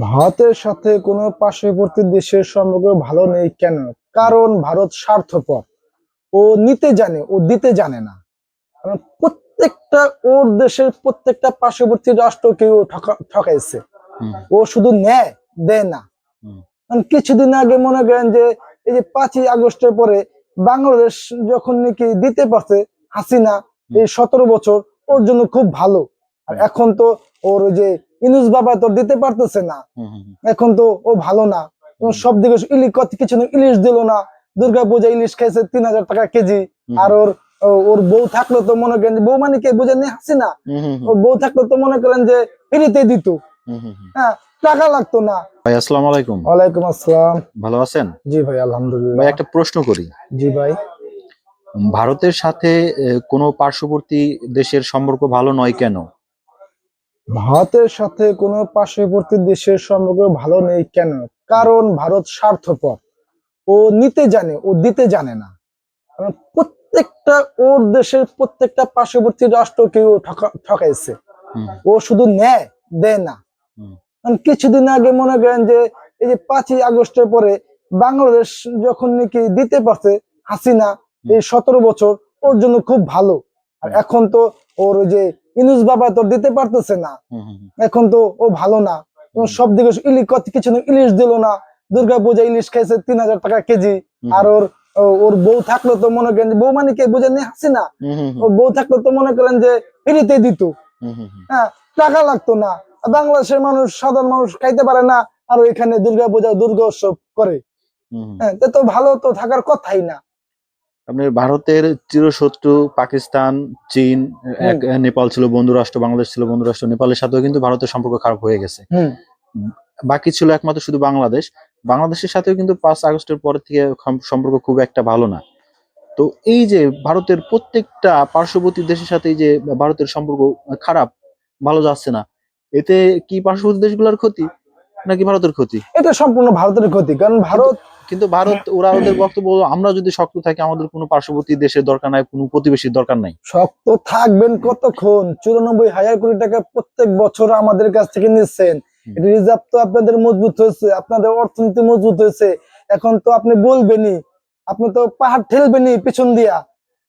ভারতের সাথে কোনো পার্শ্ববর্তী দেশের সম্পর্ক ভালো নেই কেন? কারণ ভারত স্বার্থপর। ও নিতে জানে ও দিতে জানে না। কারণ প্রত্যেকটা ওর দেশের প্রত্যেকটা পার্শ্ববর্তী রাষ্ট্রকে ও ঠকা- ঠকাইছে। ও শুধু নেয় দেয় না। কিছুদিন আগে মনে করেন যে এই যে পাঁচই আগস্টের পরে বাংলাদেশ যখন নাকি দিতে পারছে হাসিনা এই সতেরো বছর ওর জন্য খুব ভালো। আর এখন তো ওর ওই যে ইনুস বাবা তো দিতে পারতেছে না। এখন তো ও ভালো না। সব দিকে ইলিশ কত কিছু না ইলিশ দিল না। দুর্গা পূজা ইলিশ খাইছে তিন হাজার টাকা কেজি। আর ওর ওর বউ থাকলে তো মনে করেন বউ মানে কে বুঝেন হাসিনা? হুম, হুম, ওর বউ থাকলে তো মনে করেন যে ফ্রিতে দিত। হ্যাঁ টাকা লাগতো না। ভাই আসসালামু আলাইকুম। ওয়ালাইকুম আসসালাম। ভালো আছেন? জি ভাই আলহামদুলিল্লাহ। ভাই একটা প্রশ্ন করি। জি ভাই। ভারতের সাথে কোনো পার্শ্ববর্তী দেশের সম্পর্ক ভালো নয় কেন? ভারতের সাথে কোনো পার্শ্ববর্তী দেশের সম্পর্ক ভালো নেই কেন? কারণ ভারত স্বার্থপর। ও নিতে জানে ও দিতে জানে না। কারণ প্রত্যেকটা ওর দেশের প্রত্যেকটা পার্শ্ববর্তী রাষ্ট্রকে ও ঠকা- ঠকাইছে। ও শুধু নেয় দেয় না। কিছুদিন আগে মনে করেন যে এই যে পাঁচই আগস্টের পরে বাংলাদেশ যখন নাকি দিতে পারছে হাসিনা এই সতেরো বছর ওর জন্য খুব ভালো। আর এখন তো ওর ওই যে ইনুস বাবা তো দিতে পারতেছে না। এখন তো ও ভালো না। সব দিকে ইলিশ কত কিছু ইলিশ দিল না। দুর্গা পূজা ইলিশ খাইছে তিন হাজার টাকা কেজি। আর ওর ওর বউ থাকলে তো মনে করেন বউ মানে কে বুঝেন হাসি না ওর বউ থাকলে তো মনে করেন যে ফ্রিতে দিত। হ্যাঁ টাকা লাগতো না। বাংলাদেশের মানুষ সাধারণ মানুষ খাইতে পারে না। আর এখানে দুর্গা পূজা দুর্গা উৎসব করে। হ্যাঁ তো ভালো তো থাকার কথাই না। আপনার ভারতের চিরশত্রু পাকিস্তান চীন নেপাল ছিল বন্ধু রাষ্ট্র বাংলাদেশ ছিল বন্ধু রাষ্ট্র নেপালের সাথেও কিন্তু ভারতের সম্পর্ক খারাপ হয়ে গেছে। বাকি ছিল একমাত্র শুধু বাংলাদেশ। বাংলাদেশের সাথেও কিন্তু পাঁচ আগস্টের পর থেকে সম্পর্ক খুব একটা ভালো না। তো এই যে ভারতের প্রত্যেকটা পার্শ্ববর্তী দেশের সাথে যে ভারতের সম্পর্ক খারাপ ভালো যাচ্ছে না এতে কি পার্শ্ববর্তী দেশগুলোর ক্ষতি নাকি ভারতের ক্ষতি? এটা সম্পূর্ণ ভারতের ক্ষতি কারণ ভারত কিন্তু ভারত ওরা ওদের বক্তব্য আমরা যদি শক্ত থাকি আমাদের কোনো পার্শ্ববর্তী দেশের দরকার নাই কোনো প্রতিবেশীর দরকার নাই। শক্ত থাকবেন কতক্ষণ? চুরানব্বই হাজার কোটি টাকা প্রত্যেক বছর আমাদের কাছ থেকে নিচ্ছেন। রিজার্ভ তো আপনাদের মজবুত হয়েছে আপনাদের অর্থনীতি মজবুত হয়েছে। এখন তো আপনি বলবেনই আপনি তো পাহাড় ঠেলবেনই পিছন দিয়া।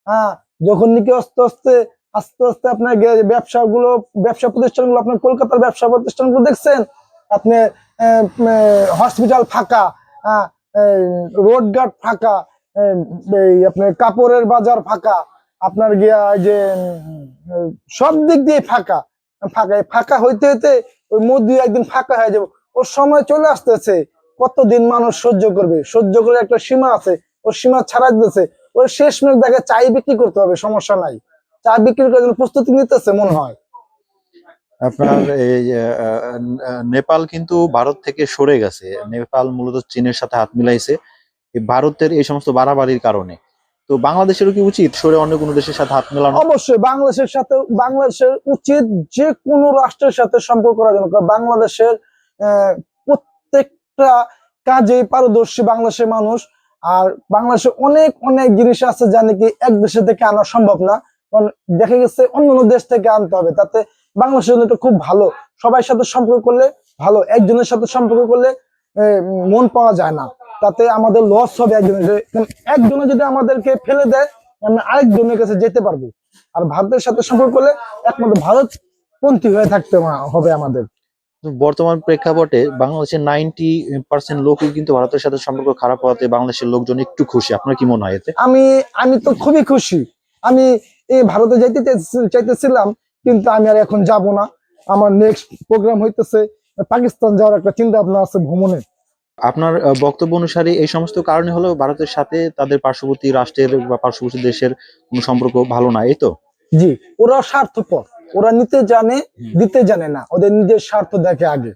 হ্যাঁ যখন নাকি আস্তে আস্তে আস্তে আস্তে আপনার গে- ব্যবসাগুলো ব্যবসা প্রতিষ্ঠানগুলো আপনার কলকাতার ব্যবসা প্রতিষ্ঠানগুলো দেখছেন? আপনি হসপিটাল ফাঁকা হ্যাঁ রোড গার্ড ফাঁকা, এই আপনার কাপড়ের বাজার ফাঁকা, আপনার গিয়া যে সব দিক দিয়ে ফাঁকা ফাঁকা ফাঁকা হইতে হইতে ওই মধ্যে একদিন ফাঁকা হয়ে যাবে। ওর সময় চলে আসতেছে, কতদিন মানুষ সহ্য করবে? সহ্য করে একটা সীমা আছে, ওর সীমা ছাড়া দিতেছে। ওর শেষ মেশ দেখে চাই বিক্রি করতে হবে, সমস্যা নাই। চা বিক্রি করার জন্য প্রস্তুতি নিতেছে, মনে হয়। আপনার এই নেপাল কিন্তু ভারত থেকে সরে গেছে। নেপাল মূলত চীনের সাথে হাত মিলাইছে। ভারতের এই সমস্ত বাড়াবাড়ির কারণে। তো বাংলাদেশেরও কি উচিত সরে অন্য কোনো দেশের সাথে হাত মেলানো? অবশ্যই বাংলাদেশের সাথে, বাংলাদেশের উচিত যে কোনো রাষ্ট্রের সাথে সম্পর্ক করার জন্য। বাংলাদেশের প্রত্যেকটা কাজে পারদর্শী বাংলাদেশের মানুষ। আর বাংলাদেশে অনেক অনেক জিনিস আছে যা নাকি এক দেশে থেকে আনা সম্ভব না। দেখা গেছে অন্য অন্য দেশ থেকে আনতে হবে তাতে বাংলাদেশের জন্য এটা খুব ভালো। সবার সাথে সম্পর্ক করলে ভালো একজনের সাথে সম্পর্ক করলে মন পাওয়া যায় না। তাতে আমাদের লস হবে একজনের। একজনে যদি আমাদেরকে ফেলে দেয় আমরা আরেকজনের কাছে যেতে পারব। আর ভারতের সাথে সম্পর্ক করলে একমাত্র ভারত পন্থী হয়ে থাকতে হবে আমাদের। বর্তমান প্রেক্ষাপটে বাংলাদেশের নাইনটি পার্সেন্ট লোকই কিন্তু ভারতের সাথে সম্পর্ক খারাপ হওয়াতে বাংলাদেশের লোকজন একটু খুশি। আপনার কি মনে হয় এতে? আমি আমি তো খুবই খুশি। আমি ভারতে যাইতে চাইতেছিলাম কিন্তু আমি আর এখন যাব না। আমার নেক্সট প্রোগ্রাম হইতেছে পাকিস্তান যাওয়ার একটা চিন্তা ভাবনা আছে ভ্রমণে। আপনার বক্তব্য অনুসারে এই সমস্ত কারণে হলো ভারতের সাথে তাদের পার্শ্ববর্তী রাষ্ট্রের বা পার্শ্ববর্তী দেশের কোনো সম্পর্ক ভালো না এই তো? জি ওরা স্বার্থপর। ওরা নিতে জানে। দিতে জানে না। ওদের নিজের স্বার্থ দেখে আগে।